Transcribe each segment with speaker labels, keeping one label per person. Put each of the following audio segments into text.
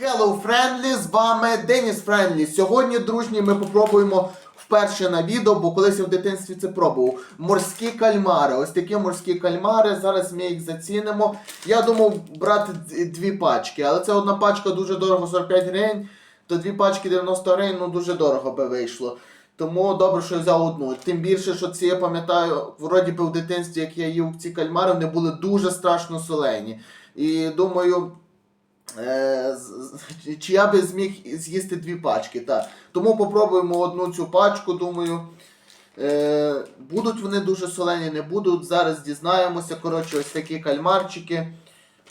Speaker 1: Hello Friendly, з вами Деніс Френдлі. Сьогодні, дружні, ми попробуємо вперше на відео, бо колись я в дитинстві це пробував. Морські кальмари. Ось такі морські кальмари. Зараз ми їх зацінимо. Я думав брати дві пачки, але це одна пачка дуже дорого, 45 гривень, то дві пачки 90 гривень, ну дуже дорого би вийшло. Тому добре, що я взяв одну. Тим більше, що ці я пам'ятаю, вроді би в дитинстві, як я їв ці кальмари, вони були дуже страшно солені. І думаю. Е, чи я би зміг з'їсти дві пачки. Так. Тому попробуємо одну цю пачку, думаю. Е, будуть вони дуже солені, не будуть. Зараз дізнаємося. Коротше, ось такі кальмарчики.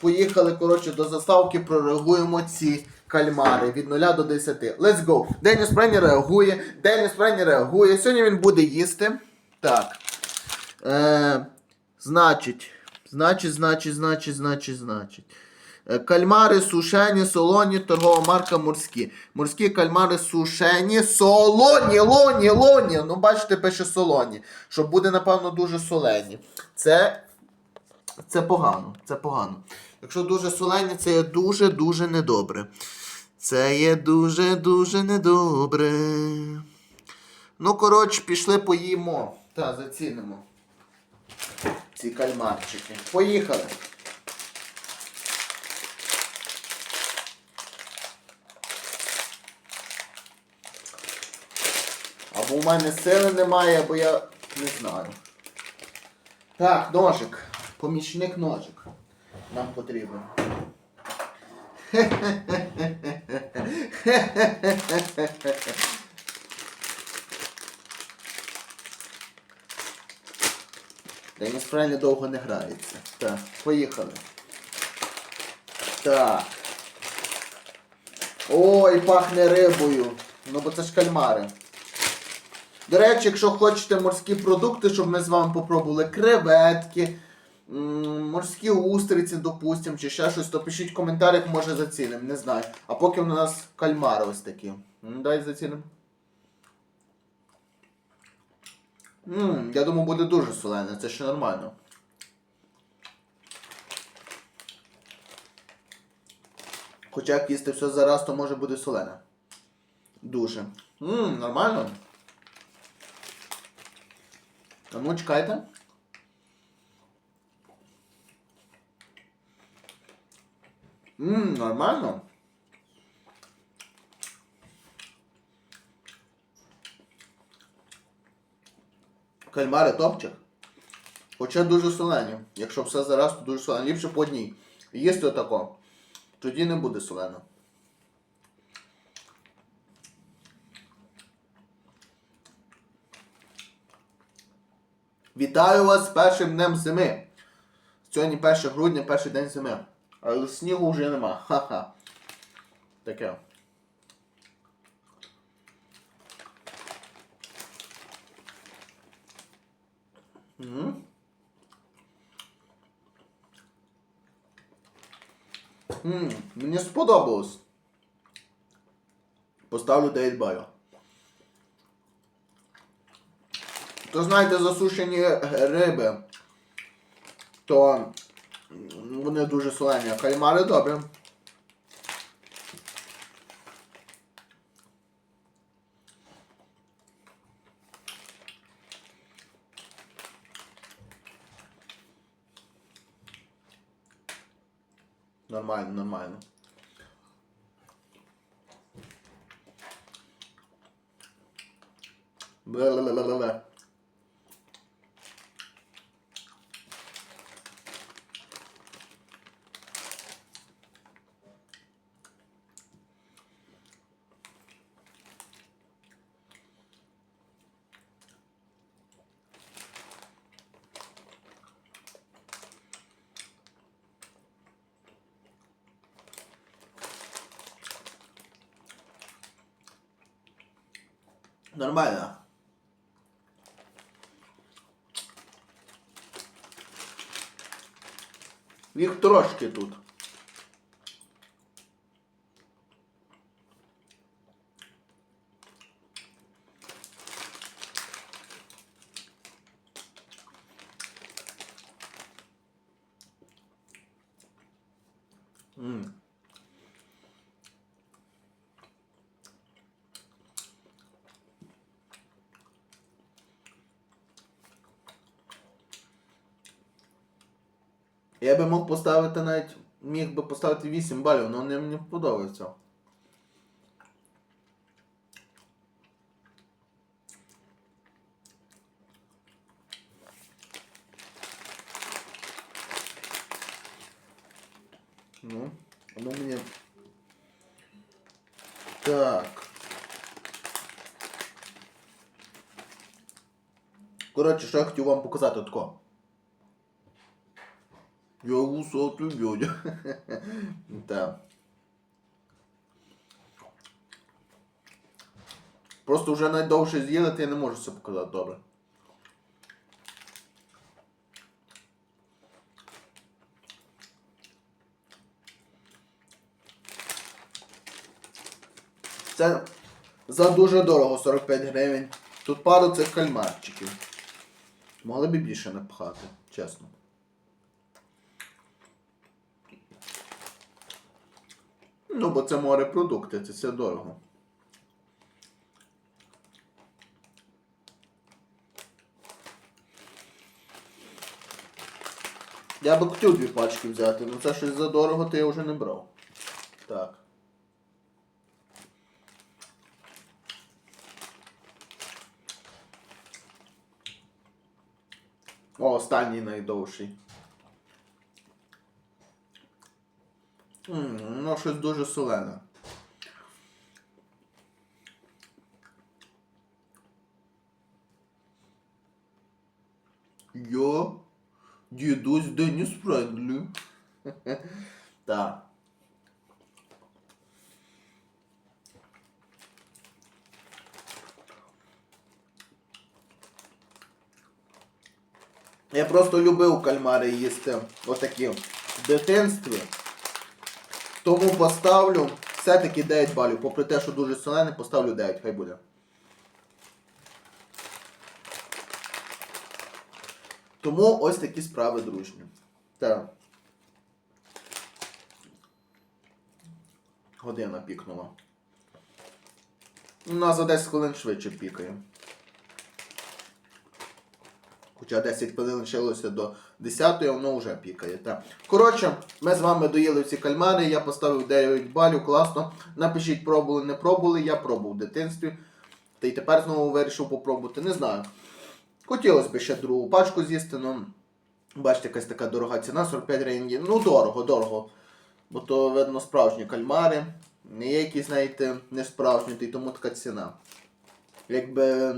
Speaker 1: Поїхали коротше, до заставки, прореагуємо ці кальмари від 0 до 10. Let's go! Деніс Прені реагує. Деніс Прені реагує. Сьогодні він буде їсти. Так. Е, значить, значить, значить, значить, значить, значить. Е, Кальмари сушені, солоні, торгова марка морські. Морські кальмари сушені, солоні, лоні, лоні. Ну, бачите, пише солоні. Що буде, напевно, дуже солені. Це, це погано. Це погано. Якщо дуже солені, це є дуже-дуже недобре. Це є дуже-дуже недобре. Ну, коротше, пішли поїмо. Та, зацінимо. Ці кальмарчики. Поїхали. Або у мене сили немає, або я не знаю. Так, ножик. Помічник ножик. Нам потрібен. Деніс Френлі довго не грається. Так, поїхали. Так. Ой, пахне рибою. Ну бо це ж кальмари. До речі, якщо хочете морські продукти, щоб ми з вами попробували креветки, морські устриці, допустимо, чи ще щось, то пишіть в коментарях, може зацінимо, не знаю. А поки в нас кальмари ось такі. М, Дай зацінимо. Я думаю, буде дуже солене, це ще нормально. Хоча як їсти все зараз, то може буде солене. Дуже. Ммм, нормально. А ну, чекайте. Ммм, нормально. Кальмари топчик. Хоча дуже солені. Якщо все зараз, то дуже солені. Ліпше по одній. Їсти отако. Тоді не буде солено. Вітаю вас з першим днем зими. Сьогодні 1 грудня, перший день зими. Але снігу вже нема. Ха-ха. Таке. М. М, Мені сподобалось. Поставлю 9 балів. То знаєте, засушені риби, то вони дуже солені, кальмари добрі. Нормально, нормально. Бе-ле-ле-ле-ле. Нормально. Їх трошки тут. М. Я би мог поставити навіть, міг би поставити 8 балів, але вони мені подобаються. Ну, воно мені. Так. Коротше, що я хотів вам показати тако. Я вусатий дядя. Так. Просто вже найдовше з'їли, то я не можу це показати добре. Це за дуже дорого 45 гривень. Тут пару цих кальмарчиків. Могли б більше напхати, чесно. Ну, бо це морепродукти, це все дорого. Я би хотів дві пачки взяти, але це щось задорого, то я вже не брав. Так. О, останній найдовший. Ммм, воно щось дуже солене. Я дідусь Деніс Френдлі. Так. Я просто любив кальмари їсти отакі в дитинстві. Тому поставлю все-таки 9 балів. Попри те, що дуже солений, поставлю 9, хай буде. Тому ось такі справи дружні. Так. Година пікнула. У нас за 10 хвилин швидше пікає. Хоча 10 хвилин лишилося до 10 воно вже пікає. Так. Коротше, ми з вами доїли ці кальмари, я поставив 9 балів, класно. Напишіть, пробували, не пробували. Я пробував в дитинстві. Та й тепер знову вирішив попробувати. Не знаю. Хотілося б ще другу пачку з'їсти, ну. Бачите, якась така дорога ціна, 45 гривень. Ну, дорого, дорого. Бо то, видно, справжні кальмари. Не якісь, знаєте, не справжні, та й тому така ціна. Якби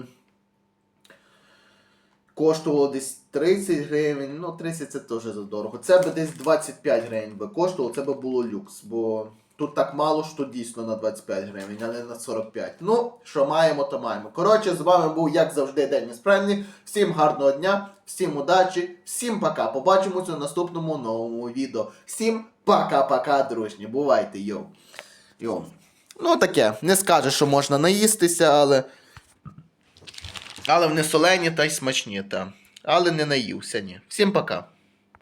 Speaker 1: коштувало десь 30 гривень, ну 30 це теж задорого. Це би десь 25 гривень би коштувало, це би було люкс, бо тут так мало, що дійсно на 25 гривень, а не на 45. Ну, що маємо, то маємо. Коротше, з вами був, як завжди, День Несправний. Всім гарного дня, всім удачі, всім пока. Побачимося в наступному новому відео. Всім пока-пока, дружні. Бувайте, йоу. Йоу. Ну таке, не скажеш, що можна наїстися, але. Але вони солені та й смачні, та. Але не наївся, ні. Всім пока.